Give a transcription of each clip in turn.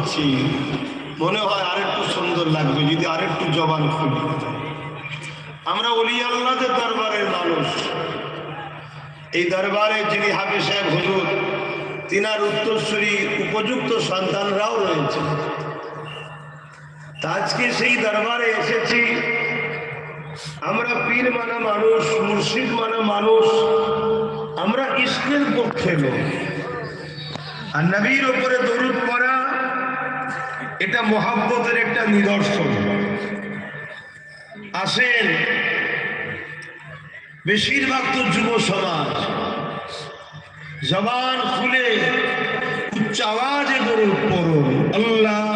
করছি। মনে হয় আরেকটু সুন্দর লাগবে যদি আরেকটু জবান খুলি। আমরা অলি আল্লাহদের দরবারের মানুষ। এই দরবারে যিনি হাবি সাহেব হুজুর, তিনার উত্তরসূরি উপযুক্ত সন্তানরাও রয়েছে। আজকে সেই দরবারে এসেছি। আমরা পীর মানা মানুষ, মুর্শিদ মানা মানুষ, আমরা ইস্কের পক্ষে লোক আর নবীর ওপরে দরুদ পড়া এটা মহাব্বতের একটা নিদর্শন। আসেন বেশিরভাগ তো যুব সমাজ, জবান খুলে উচ্চ আওয়াজে গরু পড়ুন। আল্লাহ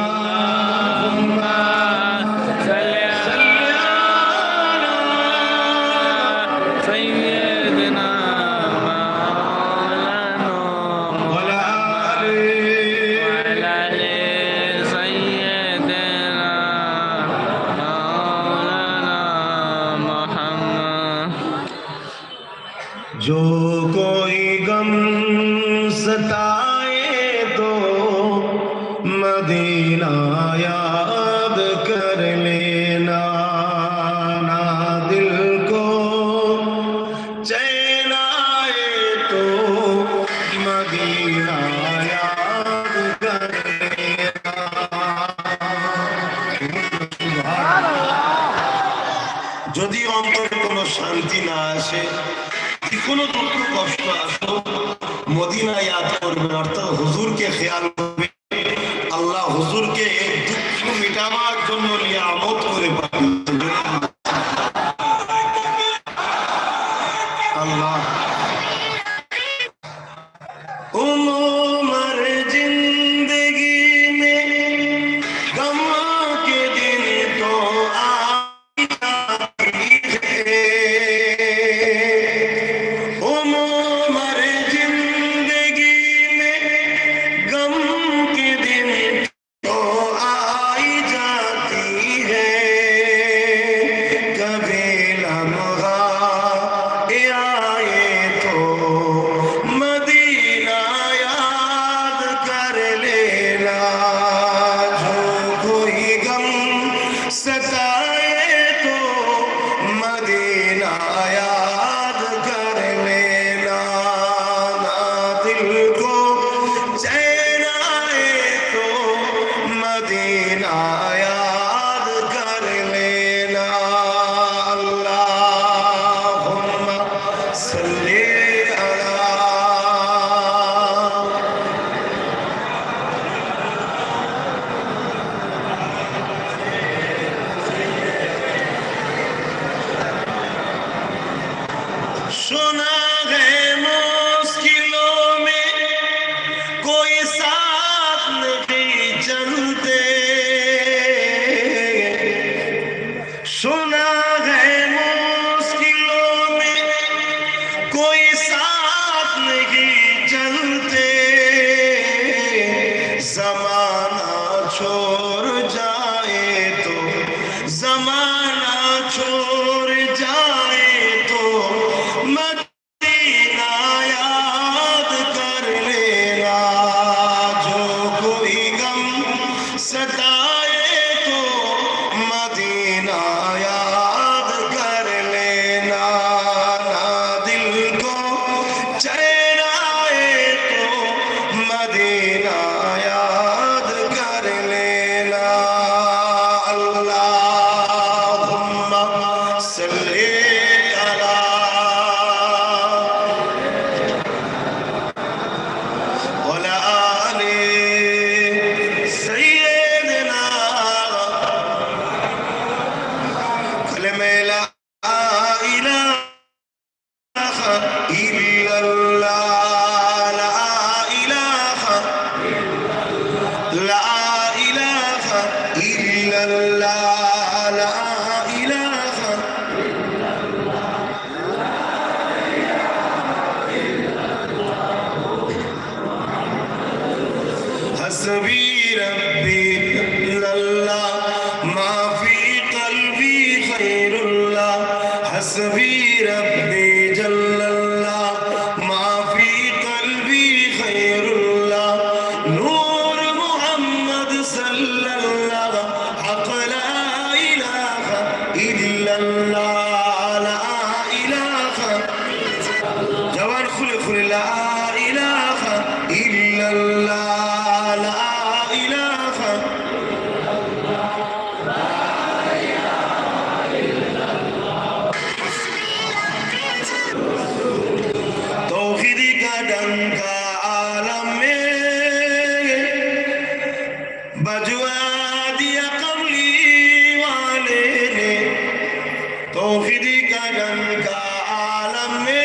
যদি অন্তরে কোনো শান্তি না আসে কোনো দুঃখ কষ্ট আসো? মদিনা ইয়াদ করবে, অর্থাৎ হুজুরকে খেয়াল করবে Jannah. توحیدی کا رنگ کا عالم میں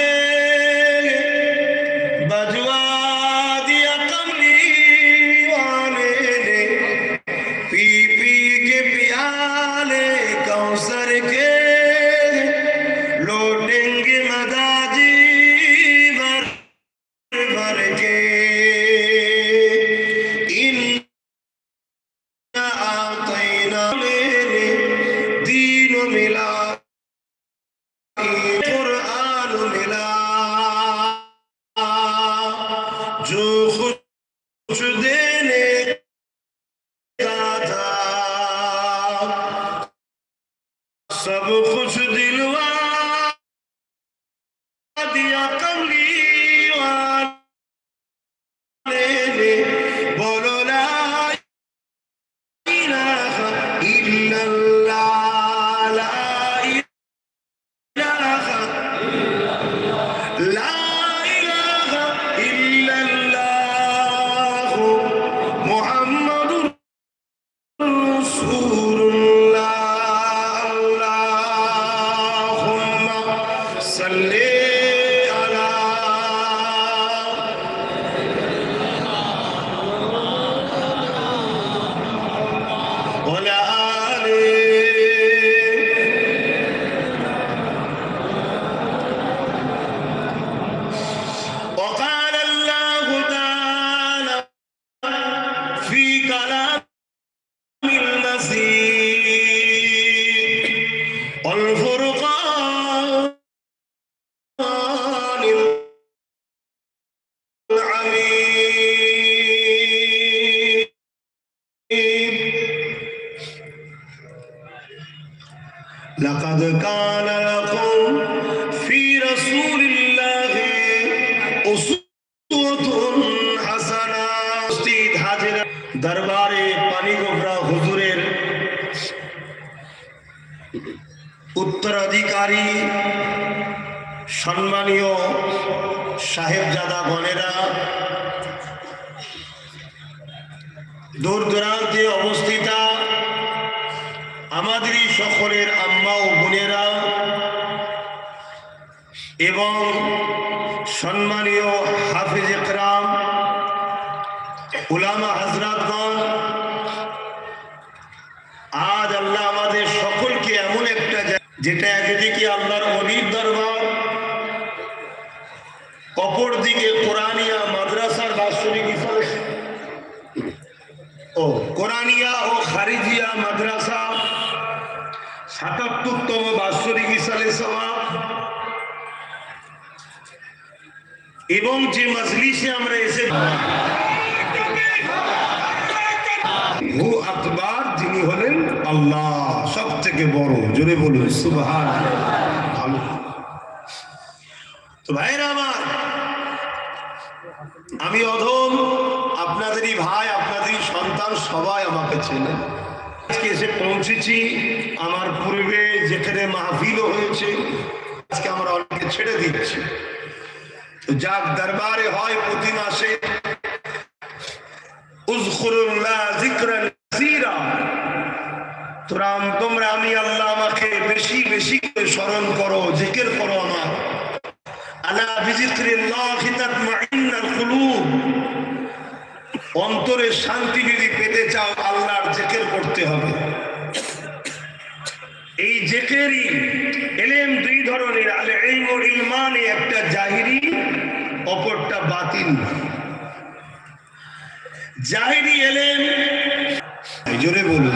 जो कुछ देने More. সম্মানীয় সাহেবজাদা গণেরা দূর দূরান্তে অবস্থিতা আমাদেরই সকলের আম্মা ও বোনেরা এবং সম্মানীয় হাফিজ একরাম, উলামা হাজরাতগণ আজ আল্লাহ আমাদের সকলকে এমন একটা যেটা একদিকে আল্লাহর অলির দরবার এবং যে মজলিসে আমরা এসে আকবার যিনি হলেন আল্লাহ সব থেকে বড়। জোরে বলুন সুবহান তো ভাইরা আমার, আমি অধম, আপনাদেরই ভাই, আপনাদেরই সন্তান, সবাই আমাকে চেনেন। আজকে এসে পৌঁছেছি আমার পূর্বে যেখানে মাহফিলও হয়েছে, আজকে আমরা অনেকে ছেড়ে দিচ্ছি। যাক দরবারে হয় প্রতি মাসে। আমি, আল্লাহ, আমাকে বেশি বেশি করে স্মরণ করো করো আমার। শান্তি যদি পেতে চাও, আল্লাহর জেকের করতে হবে। এই জেকেরই জোরে বলুন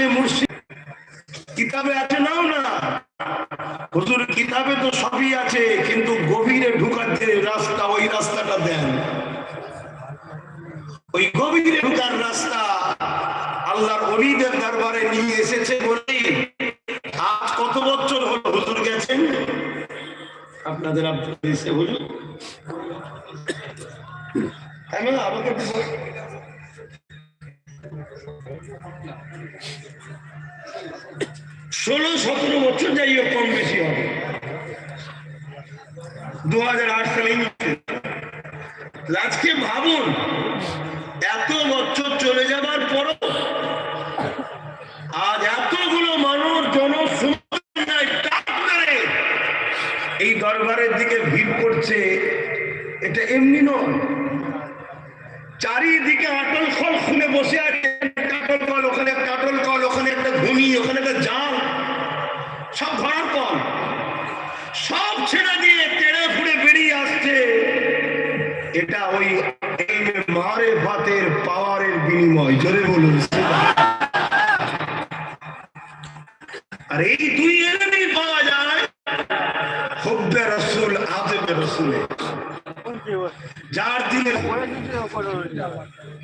সাথে মুর্শিদ। কিতাবে আছে নাও না? হুজুর, কিতাবে তো সবই আছে, কিন্তু গভীরে ঢুকার যে রাস্তা ষোলো সতেরো বছর যাই হোক কম বেশি হবে। দু হাজার আট সালে আজকে ভাবুন এটা ওই মারে ভাতের পাওয়ারের বিনিময়। জোরে বলুন আর এই দুই এলেমেই পাওয়া যায়। রসুল রসুলে। যার দিনে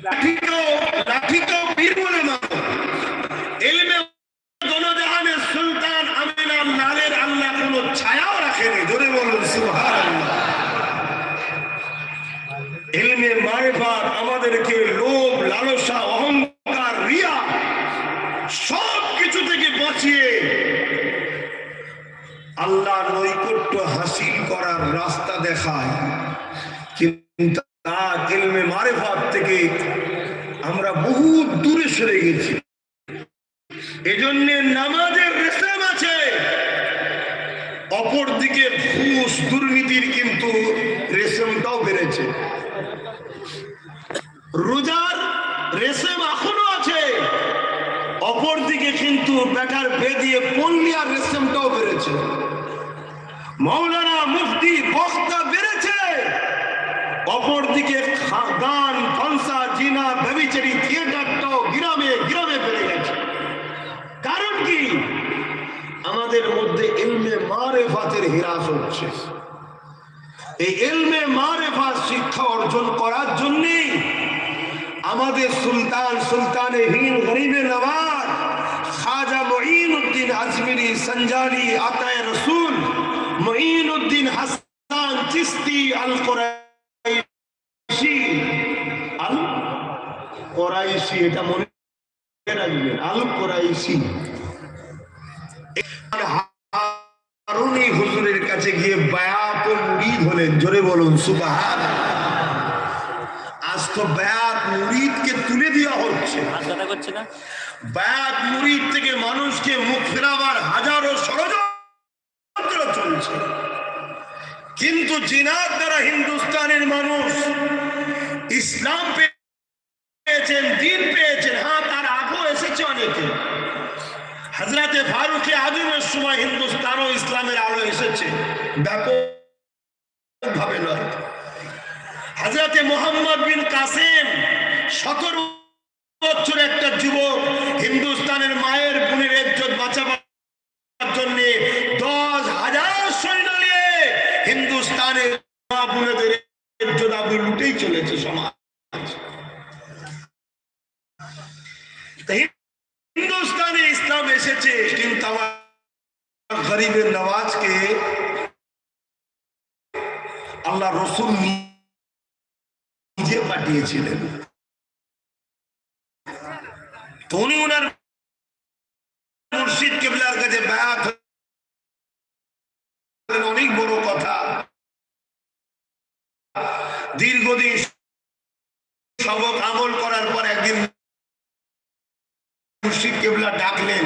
লাঠিকেও লাঠিকেও বীর বলে মানো এলমে গণজাহানের সুলতান আমিনার নালের আল্লাহ কোনো ছায়াও রাখেনি জোরে বলুন সুবহানাল্লাহ এলমে মারেফাত আমাদেরকে লোভ লালসা অহংকার রিয়া সব কিছু থেকে বাঁচিয়ে আল্লাহ নৈকট্য হাসিল করার দেখায়। কিন্তু এলমে মারেফাত থেকে আমরা বহু দূরে সরে গেছি। নামাজের রেসেম আছে। অপরদিকে দুর্নীতির কিন্তু রেশমটাও বেড়েছে। রোজার রেশম এখনও আছে। অপরদিকে কিন্তু বেটার বেদিয়ে পল্লিয়ার রেশমটাও বেড়েছে। মৌলানা খা- গান ফান্সা জিনা, ব্যবিচারী থিয়েটারটাও গ্রামে গ্রামে বেড়ে গেছে। কারণ কি? আমাদের মধ্যে এলমে মারেফাতের হ্রাস হচ্ছে। এই এলমে মারেফাত শিক্ষা অর্জন করার জন্যেই আমাদের সুলতান, সুলতানে হিন গরিবে নওয়াজ খাজা মঈন উদ্দিন আজমিরি সঞ্জারি আতায় রসুল মঈন উদ্দিন হাসান চিস্তি আল কোরাইশি কোরাইশি এটা মনে রাখবেন আল হারুনি হুজুরের কাছে গিয়ে মুরিদ হলেন জোরে বলুন সুবাহান আজ তো বায়াত মুরিদকে তুলে দেওয়া হচ্ছে। বায়াত মুরিদ থেকে মানুষকে মুখ ফেরাবার হাজারো ষড়যন্ত্র চলছে। কিন্তু জিনার দ্বারা হিন্দুস্তানের মানুষ ইসলাম পেয়েছেন, দিন পেয়েছেন হ্যাঁ তার আগেও এসেছে অনেকে। হাজরাতে ফারুকে আজমের সময় হিন্দুস্তান ও ইসলামের আলো এসেছে। ব্যাপক ভাবে নয় হজরতে মোহাম্মদ বিন কাসেম সতেরো বছর একটা যুবক হিন্দুস্তানের মায়ের বোনের ইজ্জত বাঁচাবার জন্য দশ হাজার সৈন্য নিয়ে হিন্দুস্তানের মা বোনেদের ইজ্জত আপনি লুটেই চলেছে সমাজ তাই হিন্দুস্তানে ইসলাম এসেছে, কিন্তু আমার গরিবের নওয়াজকে আল্লাহ রসুল নিজে পাঠিয়েছিলেন। মুর্শিদ কেবলার কাছে অনেক বড় কথা। দীর্ঘদিন সবক আমল করার পর একদিন মুর্শিদ কেবলা ডাকলেন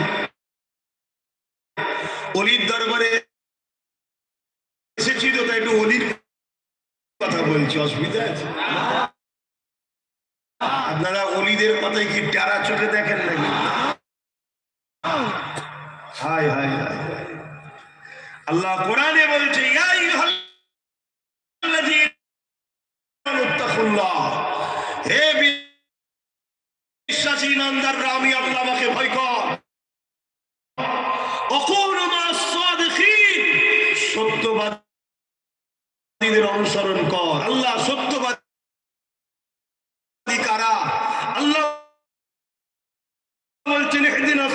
অলির দরবারে এসেছি তো তাই একটু অলির কথা বলছি, অসুবিধা আছে? আপনারা অলিদের কথায় কি টারা চোখে দেখেন নাকি? হাই হাই হাই আল্লাহ কোরআনে বলছে হে বিশ্বাসী ইমানদাররা, আমি আল্লাহ আমাকে ভয় কর। অনুসরণ কর। আল্লাহ সত্যবাদী কারা? আল্লাহ বলছেন ইহদিনা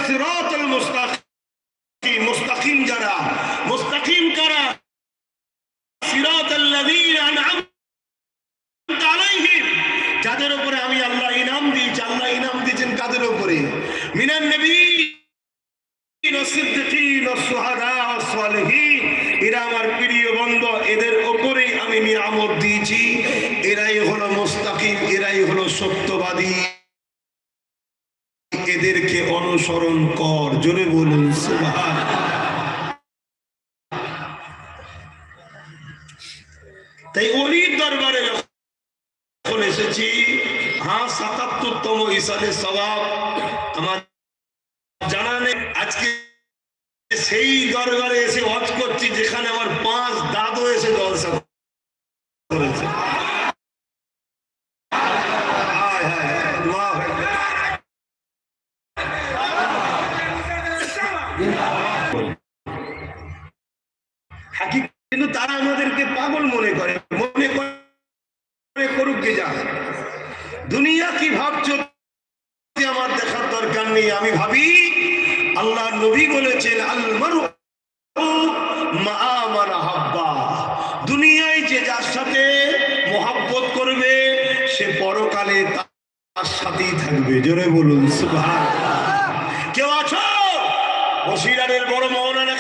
এদেরকে অনুসরণ কর। জোরে বলুন তাই অলির দরবারে যখন এসেছি হ্যাঁ সাতাত্তরতম ইসালে সবাব আমার জানা নেই আজকে সেই দরবারে এসে হজ করছি যেখানে আমার পাঁচ দাদু এসে জলসা করেছে হায় হায় হায়, আল্লাহু আকবার। হাকিক কিন্তু তারা আমাদেরকে পাগল মনে করে মনে করে করুক কে যা দুনিয়া কি ভাবছ? আমার দেখার দরকার নেই। আমি ভাবি, আল্লাহ নবী বলেছেন আলমারু দুনিয়ায় যে যার সাথে মোহাব্বত করবে, সে পরকালে তার সাথেই থাকবে। জোরে বলুন কেউ আছো? বসিরানের বড় বলার